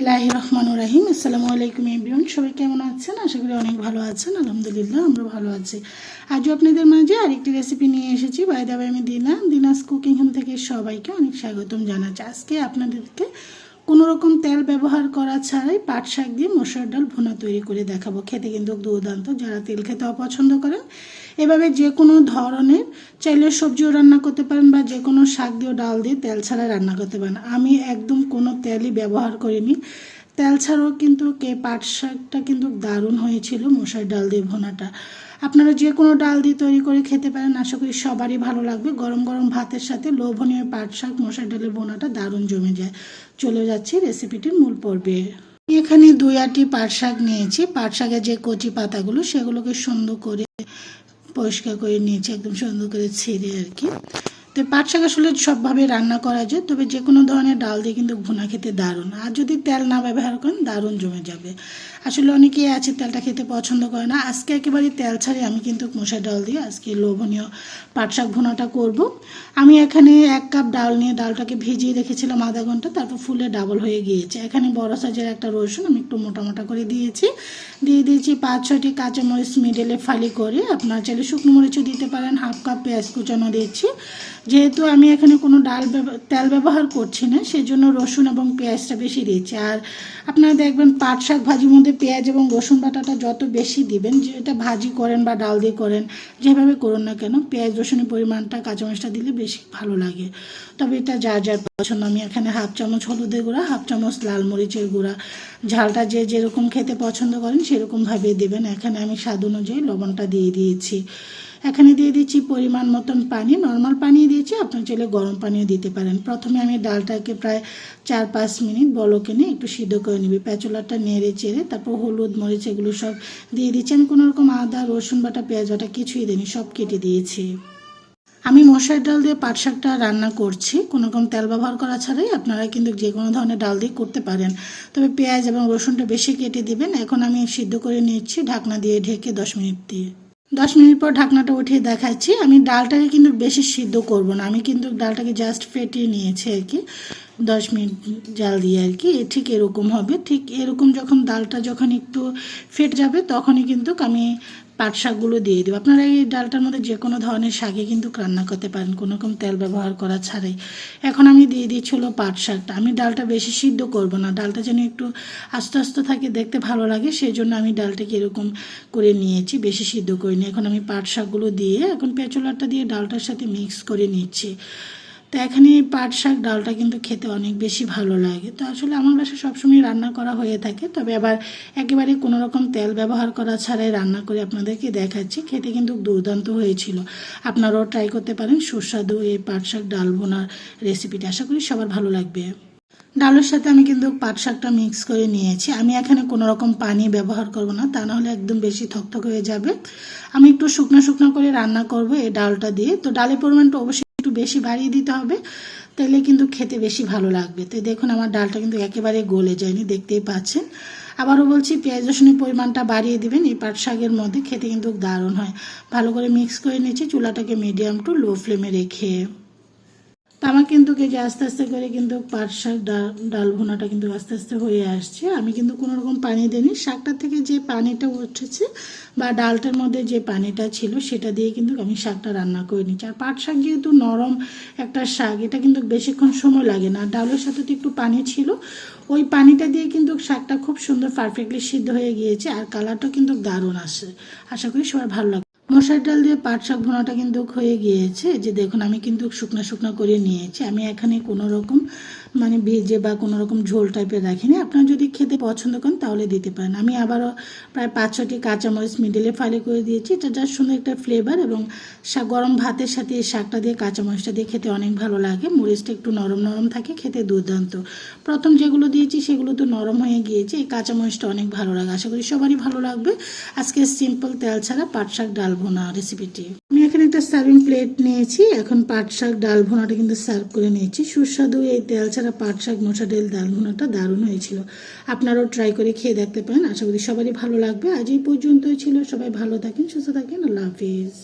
বিসমিল্লাহ রহমান রাহিম। আসসালামু আলাইকুম এভরিওয়ান, সবাই কেমন আছেন? আশা করি অনেক ভালো আছেন। আলহামদুলিল্লাহ আমরা ভালো আছি। আজও আপনাদের মাঝে আরেকটি রেসিপি নিয়ে এসেছি। বাই দাবাই আমি দিলাম দিনাস কুকিং হোম থেকে সবাইকে অনেক স্বাগতম জানাচ্ছি। আজকে আপনাদেরকে কোনো রকম তেল ব্যবহার করা ছাড়াই পাট শাক দিয়ে মসুর ডাল ভুনা তৈরি করে দেখাবো। খেতে কিন্তু দুর্দান্ত, যারা তেল খেতে অপছন্দ করেন। এভাবে যে কোনো ধরনের, চাইলে সবজিও রান্না করতে পারেন বা যে কোনো শাক দিয়েও ডাল দিয়ে তেল ছাড়া রান্না করতে পারেন। আমি একদম কোনো তেলই ব্যবহার করিনি। তেল ছাড়াও কিন্তু কে পাট শাকটা কিন্তু দারুণ হয়েছিল মশার ডাল দিয়ে ভোনাটা। আপনারা যে কোনো ডাল দিয়ে তৈরি করে খেতে পারেন, আশা করি সবারই ভালো লাগবে। গরম গরম ভাতের সাথে লোভনীয় পাট শাক, মশার ডালের বোনাটা দারুণ জমে যায়। চলে যাচ্ছি রেসিপিটির মূল পর্বে। এখানে দুই আটি পাট শাক নিয়েছি। পাট শাকের যে কচি পাতাগুলো, সেগুলোকে সুন্দর করে পরিষ্কার করে নিয়েছি, একদম সুন্দর করে ছিঁড়ে আর কি। তো পাট শাক আসলে সবভাবে রান্না করা যায়, তবে যে কোনো ধরনের ডাল দিয়ে কিন্তু ভুনা খেতে দারুণ। আর যদি তেল না ব্যবহার করেন, দারুণ জমে যাবে। আসলে অনেকেই আছে তেলটা খেতে পছন্দ করে না। আজকে একেবারে তেল ছাড়ে আমি কিন্তু মশার ডাল দিয়ে আজকে লোভনীয় পাট শাক ভুনাটা করব। আমি এখানে এক কাপ ডাল নিয়ে ডালটাকে ভিজিয়ে রেখেছিলাম আধা ঘণ্টা, তারপর ফুলে ডাবল হয়ে গিয়েছে। এখানে বড় সাইজের একটা রসুন আমি একটু মোটা মোটা করে দিয়েছি। দিয়ে দিয়েছি পাঁচ ছয়টি কাঁচামরিচ মিডলে ফালি করে। আপনার চাইলে শুকনো মরিচও দিতে পারেন, হাফ কাপ পেঁয়াজ কুচানো দিচ্ছি যেহেতু আমি এখানে কোনো ডাল তেল ব্যবহার করছি না, সেজন্য রসুন এবং পেঁয়াজটা বেশি দিয়েছি। আর আপনারা দেখবেন পাট শাক ভাজির মধ্যে পেঁয়াজ এবং রসুন বাটাটা যত বেশি দিবেন যেটা ভাজি করেন বা ডাল দিয়ে করেন, যেভাবে করুন না কেন, পেঁয়াজ, রসুনের পরিমাণটা, কাঁচামরিচটা দিলে বেশি ভালো লাগে। তবে এটা যার যার পছন্দ, আমি এখানে হাফ চামচ হলুদের গুঁড়া, হাফ চামচ লাল মরিচের গুঁড়া। ঝালটা যে যেরকম খেতে পছন্দ করেন, সেরকমভাবে দেবেন। এখানে আমি স্বাদ অনুযায়ী লবণটা দিয়ে দিয়েছি। এখানে দিয়ে দিচ্ছি পরিমাণ মতন পানি নর্মাল পানি দিয়েছি আপনার চাইলে গরম পানিও দিতে পারেন। প্রথমে আমি ডালটাকে প্রায় চার পাঁচ মিনিট বলকে নিয়ে একটু সিদ্ধ করে নিবি। পেঁচলাটা নেড়ে চেড়ে তারপর হলুদ, মরিচ এগুলো সব দিয়ে দিচ্ছি। আমি কোনো রকম আদা, রসুন বাটা, পেঁয়াজ বাটা কিছুই দিইনি, সব কেটে দিয়েছি। আমি মশার ডাল দিয়ে পাট শাকটা রান্না করছি। কোনো রকম তেল ব্যবহার করা ছাড়াই আপনারা কিন্তু যে কোনো ধরনের ডাল দিয়ে করতে পারেন। তবে পেঁয়াজ এবং রসুনটা বেশি কেটে দিবেন। এখন আমি সিদ্ধ করে নিচ্ছি ঢাকনা দিয়ে ঢেকে দশ মিনিট দিয়ে। দশ মিনিট পর ঢাকনাটা উঠিয়ে দেখাচ্ছি। আমি ডালটাকে কিন্তু বেশি সিদ্ধ করব না। আমি কিন্তু ডালটাকে জাস্ট ফেটিয়ে নিয়েছি আর কি। দশ মিনিট জাল দিয়ে আর কি। ঠিক এরকম হবে। ঠিক এরকম যখন ডালটা যখন একটু ফেট যাবে, তখনই কিন্তু আমি পাট শাকগুলো দিয়ে দেবো। আপনারা এই ডালটার মধ্যে যে কোনো ধরনের শাকে কিন্তু রান্না করতে পারেন, কোনো রকম তেল ব্যবহার করা ছাড়াই। এখন আমি দিয়ে দিচ্ছি হলো পাট শাকটা। আমি ডালটা বেশি সিদ্ধ করব না, ডালটা যেন একটু আস্তে আস্তে থাকে, দেখতে ভালো লাগে, সেই জন্য আমি ডালটাকে এরকম করে নিয়েছি, বেশি সিদ্ধ করিনি। এখন আমি পাট শাকগুলো দিয়ে, এখন পেঁচলাটা দিয়ে ডালটার সাথে মিক্স করে নিচ্ছি। তো এখানে এই পাট শাক, ডালটা কিন্তু খেতে অনেক বেশি ভালো লাগে। তো আসলে আমার বাসায় সবসময় রান্না করা হয়ে থাকে। তবে আবার একেবারে কোনো রকম তেল ব্যবহার করা ছাড়াই রান্না করে আপনাদেরকে দেখাচ্ছি। খেতে কিন্তু দুর্দান্ত হয়েছিল। আপনারাও ট্রাই করতে পারেন সুস্বাদু এই পাট শাক, ডাল বোনার রেসিপিটা আশা করি সবার ভালো লাগবে। ডালের সাথে আমি কিন্তু পাট শাকটা মিক্স করে নিয়েছি। আমি এখানে কোনো রকম পানি ব্যবহার করব না, তা নাহলে একদম বেশি থকথক হয়ে যাবে। আমি একটু শুকনো শুকনো করে রান্না করব এই ডালটা দিয়ে। তো ডালের পরিমাণটা অবশ্যই একটু বেশি বাড়িয়ে দিতে হবে, তাহলে কিন্তু খেতে বেশি ভালো লাগবে। তো দেখুন আমার ডালটা কিন্তু একেবারে গলে যায়নি, দেখতেই পাচ্ছেন। আবারও বলছি, পেঁয়াজ রসুনের পরিমাণটা বাড়িয়ে দিবেন, এই পাট শাকের মধ্যে খেতে কিন্তু দারুণ হয়। ভালো করে মিক্স করে নিচ্ছি চুলাটাকে মিডিয়াম টু লো ফ্লেমে রেখে। তা আমার কিন্তু যে আস্তে আস্তে করে কিন্তু পাট শাক, ডাল ডাল ভুনাটা কিন্তু আস্তে আস্তে হয়ে আসছে। আমি কিন্তু কোনো রকম পানি দিইনি। শাকটার থেকে যে পানিটা উঠেছে বা ডালটার মধ্যে যে পানিটা ছিল সেটা দিয়ে কিন্তু আমি শাকটা রান্না করে নিচ্ছি। আর পাট শাক যেহেতু নরম একটা শাক, এটা কিন্তু বেশিক্ষণ সময় লাগে না। ডালের সাথে তো একটু পানি ছিল। ওই পানিটা দিয়ে কিন্তু শাকটা খুব সুন্দর পারফেক্টলি সিদ্ধ হয়ে গিয়েছে আর কালারটা কিন্তু দারুণ আসে। আশা করি সবার ভালো লাগবে। মশার ডাল দিয়ে পাট শাক ভুনাটা কিন্তু হয়ে গিয়েছে। যে দেখুন, আমি কিন্তু শুকনো শুকনো করে নিয়েছি। আমি এখানে কোনো রকম মানে ভেজে বা কোনো রকম ঝোল টাইপের রাখিনি। আপনারা যদি খেতে পছন্দ করেন তাহলে দিতে পারেন। আমি আবারও প্রায় পাঁচ ছটি কাঁচামরিচ মিডিলে ফালি করে দিয়েছি। এটা যার সুন্দর একটা ফ্লেভার এবং শাক গরম ভাতের সাথে এই শাকটা দিয়ে, কাঁচামরিচটা দিয়ে খেতে অনেক ভালো লাগে। মরিচটা একটু নরম নরম থাকে, খেতে দুর্দান্ত। প্রথম যেগুলো দিয়েছি সেগুলো নরম হয়ে গিয়েছে, এই কাঁচামরিচটা অনেক ভালো লাগে। আশা করি সবারই ভালো লাগবে। আজকে সিম্পল তেল ছাড়া পাট শাক ডাল ভোনা রেসিপিটি আমি এখানে একটা সার্ভিং প্লেট নিয়েছি। এখন পাট শাক ডাল ভুনাটা কিন্তু সার্ভ করে নিয়েছি। সুস্বাদু এই তেল ছাড়া পাট শাক মোচা ডাল ডাল ভুনাটা দারুণ হয়েছিল। আপনারাও ট্রাই করে খেয়ে দেখতে পারেন। আশা করি সবারই ভালো লাগবে। আজ এই পর্যন্তই ছিল। সবাই ভালো থাকেন, সুস্থ থাকেন। আল্লাহ হাফিজ।